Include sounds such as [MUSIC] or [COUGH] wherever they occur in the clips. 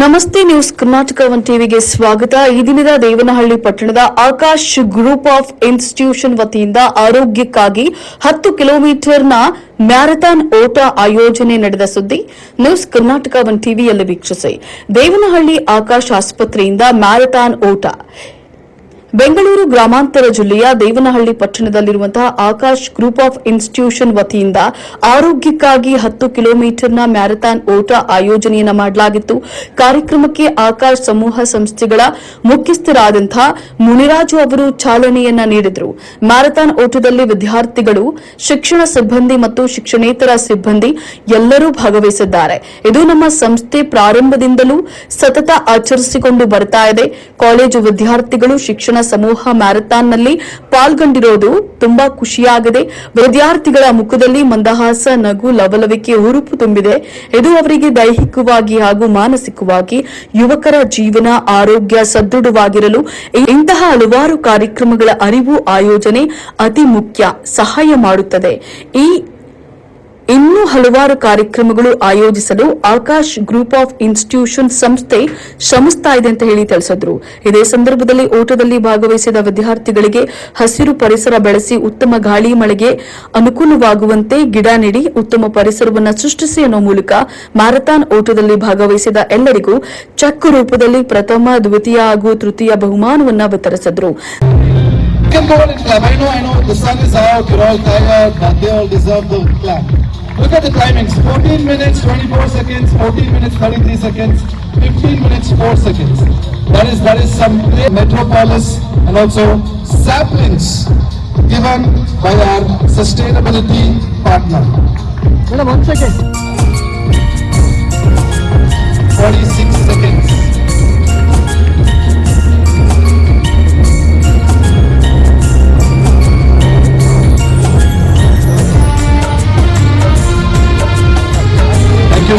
ನಮಸ್ತೆ news Karnataka one ಟಿವಿಗೆ ಸ್ವಾಗತ. ಈ ದಿನದ ದೇವನಹಳ್ಳಿ ಪಟ್ಟಣದ ಆಕಾಶ್ ಗ್ರೂಪ್ ಆಫ್ ಇನ್ಸ್ಟಿಟ್ಯೂಷನ್ ವತಿಯಿಂದ ಆರೋಗ್ಯಕ್ಕಾಗಿ ಹತ್ತು ಕಿಲೋಮೀಟರ್ನ ಮ್ಯಾರಥಾನ್ ಓಟ ಆಯೋಜನೆ ನಡೆದ ಸುದ್ದಿ. ನ್ಯೂಸ್ ಕರ್ನಾಟಕ ಒನ್ ಟಿವಿಯಲ್ಲಿ ವೀಕ್ಷಿಸಿ. ದೇವನಹಳ್ಳಿ ಆಕಾಶ್ ಆಸ್ಪತ್ರೆಯಿಂದ ಮ್ಯಾರಥಾನ್ ಓಟ. ಬೆಂಗಳೂರು ಗ್ರಾಮಾಂತರ ಜಿಲ್ಲೆಯ ದೇವನಹಳ್ಳಿ ಪಟ್ಟಣದಲ್ಲಿರುವಂತಹ ಆಕಾಶ್ ಗ್ರೂಪ್ ಆಫ್ ಇನ್ಸ್ಟಿಟ್ಯೂಷನ್ ವತಿಯಿಂದ ಆರೋಗ್ಯಕ್ಕಾಗಿ ಹತ್ತು ಕಿಲೋಮೀಟರ್ನ ಮ್ಯಾರಥಾನ್ ಓಟ ಆಯೋಜನೆಯನ್ನ ಮಾಡಲಾಗಿತ್ತು. ಕಾರ್ಯಕ್ರಮಕ್ಕೆ ಆಕಾಶ್ ಸಮೂಹ ಸಂಸ್ಥೆಗಳ ಮುಖ್ಯಸ್ಥರಾದಂತಹ ಮುನಿರಾಜು ಅವರು ಚಾಲನೆಯನ್ನ ನೀಡಿದರು. ಮ್ಯಾರಥಾನ್ ಓಟದಲ್ಲಿ ವಿದ್ಯಾರ್ಥಿಗಳು, ಶಿಕ್ಷಣ ಸಿಬ್ಬಂದಿ ಮತ್ತು ಶಿಕ್ಷಣೇತರ ಸಿಬ್ಬಂದಿ ಎಲ್ಲರೂ ಭಾಗವಹಿಸಿದ್ದಾರೆ. ಇದು ನಮ್ಮ ಸಂಸ್ಥೆ ಪ್ರಾರಂಭದಿಂದಲೂ ಸತತ ಆಚರಿಸಿಕೊಂಡು ಬರ್ತಾ ಇದೆ. ಕಾಲೇಜು ವಿದ್ಯಾರ್ಥಿಗಳು, ಶಿಕ್ಷಣ ಸಮೂಹ ಮ್ಯಾರಥಾನ್ನಲ್ಲಿ ಪಾಲ್ಗೊಂಡಿರೋದು ತುಂಬಾ ಖುಷಿಯಾಗಿದೆ. ವಿದ್ಯಾರ್ಥಿಗಳ ಮುಖದಲ್ಲಿ ಮಂದಹಾಸ, ನಗು, ಲವಲವಿಕೆ ಹುರುಪು ತುಂಬಿದೆ. ಇದು ಅವರಿಗೆ ದೈಹಿಕವಾಗಿ ಹಾಗೂ ಮಾನಸಿಕವಾಗಿ ಯುವಕರ ಜೀವನ, ಆರೋಗ್ಯ ಸದೃಢವಾಗಿರಲು ಇಂತಹ ಹಲವಾರು ಕಾರ್ಯಕ್ರಮಗಳ ಅರಿವು, ಆಯೋಜನೆ ಅತಿ ಮುಖ್ಯ, ಸಹಾಯ ಮಾಡುತ್ತದೆ. ಈ ಇನ್ನೂ ಹಲವಾರು ಕಾರ್ಯಕ್ರಮಗಳು ಆಯೋಜಿಸಲು ಆಕಾಶ್ ಗ್ರೂಪ್ ಆಫ್ ಇನ್ಸ್ಟಿಟ್ಯೂಷನ್ ಸಂಸ್ಥೆ ಶ್ರಮಿಸ್ತಾ ಇದೆ ಅಂತ ಹೇಳಿ ತಿಳಿಸಿದ್ರು ಇದೇ ಸಂದರ್ಭದಲ್ಲಿ ಓಟದಲ್ಲಿ ಭಾಗವಹಿಸಿದ ವಿದ್ಯಾರ್ಥಿಗಳಿಗೆ ಹಸಿರು ಪರಿಸರ ಬೆಳೆಸಿ ಉತ್ತಮ ಗಾಳಿ ಮಳೆಗೆ ಅನುಕೂಲವಾಗುವಂತೆ ಗಿಡ ನೀಡಿ ಉತ್ತಮ ಪರಿಸರವನ್ನು ಸೃಷ್ಟಿಸಿ ಅನ್ನೋ ಮೂಲಕ ಮ್ಯಾರಥಾನ್ ಓಟದಲ್ಲಿ ಭಾಗವಹಿಸಿದ ಎಲ್ಲರಿಗೂ ಚೆಕ್ ರೂಪದಲ್ಲಿ ಪ್ರಥಮ ದ್ವಿತೀಯ ಹಾಗೂ ತೃತೀಯ ಬಹುಮಾನವನ್ನು ವಿತರಿಸಿದ್ರು. I know, I know, the sun is out, you're all tired, but they all deserve the clap. Look at the timings 14 minutes, 24 seconds, 14 minutes, 33 seconds, 15 minutes, 4 seconds. That is, that is some great metropolis and also saplings given by our sustainability partner. Madam, one second. 46 seconds.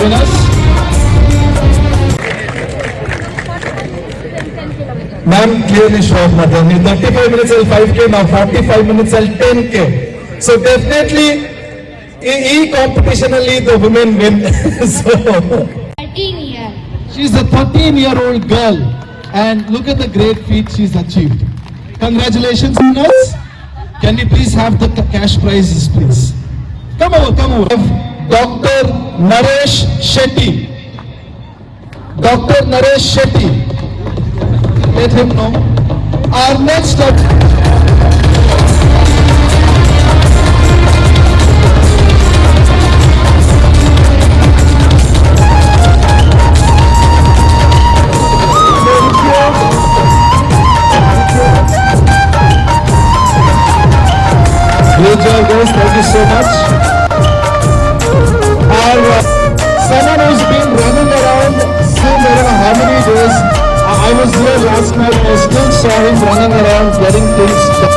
with us. Ma'am clearly short that in 35 minutes I'll 5k, now 45 minutes I'll 10k. So definitely, e competition the women win. [LAUGHS] so, 13 year. She's a 13 year old girl and look at the great feat she's achieved. Congratulations, nurse. Can we please have the cash prizes, please? Come over, come over. Dr. Naresh Shetty. Dr. Naresh Shetty. Let him know. Thank you so much. Was here last night. I still saw him running around getting things done.